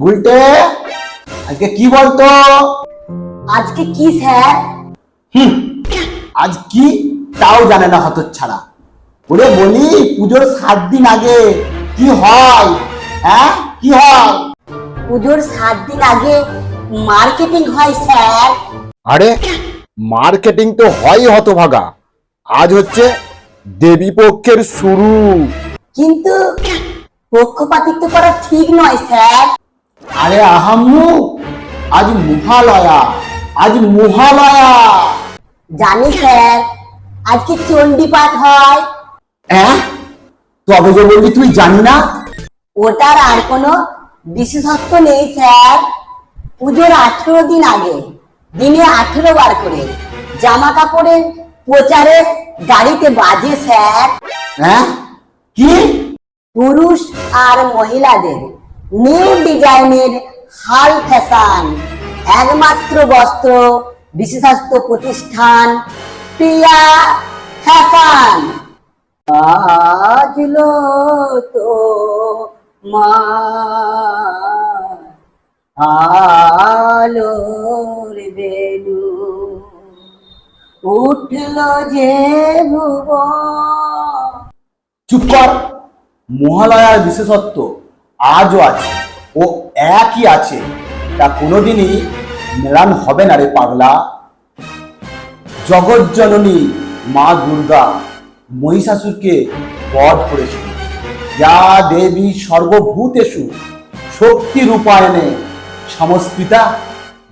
গুলটে আজকে কি বলতো? আজকে কি স্যার? হুম আজ কি? তাও জানে না হত ছাড়া ওরে বলি পুজোর সাত দিন আগে কি হয়? হ্যাঁ কি হয়? পুজোর সাত দিন আগে মার্কেটিং হয় স্যার। আরে মার্কেটিং তো হয় হতভাগা। আজ হচ্ছে দেবী পক্ষের শুরু। কিন্তু পক্ষপাতিত্ব করা ঠিক নয় স্যার। আরে আহাম্মু আজ মহালয়া আজ মহালয়া। জানি স্যার আজকে চণ্ডী পাঠ হয়? হ্যাঁ তবে যে বলবি তুই জানি না। ওটার আর কোনো বিশেষত্ব নেই স্যার। পুজোর আঠেরো দিন আগে দিনে আঠেরো বার করে জামা কাপড়ের প্রচারে গাড়িতে বাজে স্যার। হ্যাঁ কি? পুরুষ আর মহিলাদের নিউ ডিজাইনের হাল ফ্যাশন, একমাত্র বস্ত্র বিশেষত্ব প্রতিষ্ঠান, প্রিয়া ফ্যাশন। আজলো তো মা, আলোর বেলু। উঠল যে ভুব চুপ কর, মহালয়ার বিশেষত্ব। আজও আছে। ও একই আছে। তা কোনোদিনই মেলান হবে না রে পাগলা। জগৎ জননী মা দুর্গা মহিষাসুরকে বধ করেছিল। যা দেবী সর্বভূতেষু শক্তি রূপায়ণে সমস্পিতা।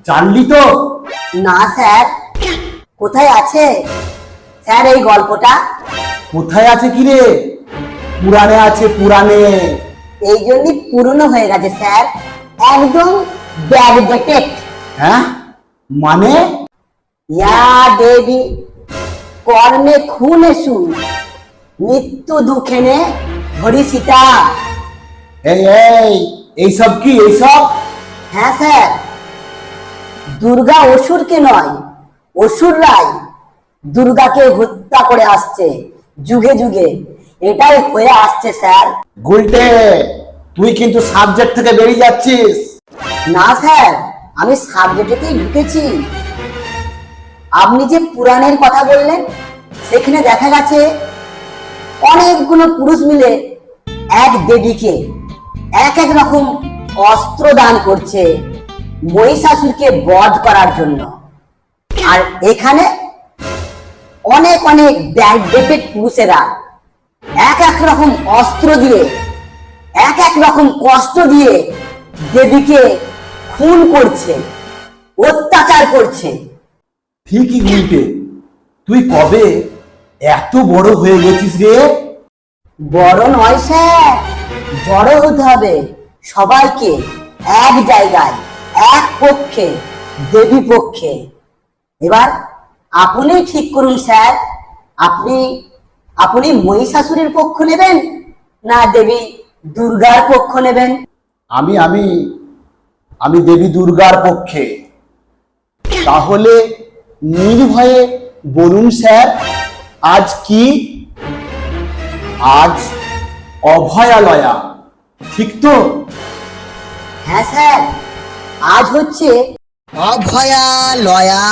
জানলি তো? না স্যার। কোথায় আছে? স্যার এই গল্পটা? কোথায় আছে কি রে পুরাণে আছে পুরাণে। এই জন্যই পুরনো হয়ে গেছে স্যার। একদম ব্যাকডেটেড হ্যাঁ? মানে? ইয়া দেবী কর্মে খুন এসু মৃত্যু দুঃখেনে ধরি সীতা। এই এই এইসব কি এইসব হ্যাঁ স্যার। দুর্গা অসুরকে নয় অসুররাই দুর্গাকে হত্যা করে আসছে যুগে যুগে। এটাই হয়ে আসছে স্যার। গুলটে তুই কিন্তু সাবজেক্ট থেকে বেরিয়ে যাচ্ছিস। না স্যার আমি সাবজেক্টেতেই ঢুকেছি। আপনি যে পুরাণের কথা বললেন সেখানে দেখা গেছে অনেকগুলো পুরুষ মিলে এক দেবীকে এক এক রকম অস্ত্র দান করছে মহিষাসুরকে বধ করার জন্য। আর এখানে অনেক অনেক ব্যাগ পুরুষেরা এক এক রকম অস্ত্র দিয়ে এক এক রকম কষ্ট দিয়ে দেবীকে খুন করছে অত্যাচার করছে। ঠিকই গুলটে তুই কবে এত বড় হয়ে গেছিস রে? বড় নয় স্যার বড় হতে হবে সবাইকে এক জায়গায় এক পক্ষে দেবী পক্ষে। এবার আপনি ঠিক করুন স্যার আপনি আপনি মহিষাসুরের পক্ষ নেবেন না দেবী দুর্গার পক্ষ নেবেন? আমি আমি আমি দেবী দুর্গার পক্ষে। তাহলে নির্ভয়ে বলুন স্যার আজ কি? আজ অভয়ালয়া ঠিক তো? হ্যাঁ স্যার আজ হচ্ছে অভয়ালয়া।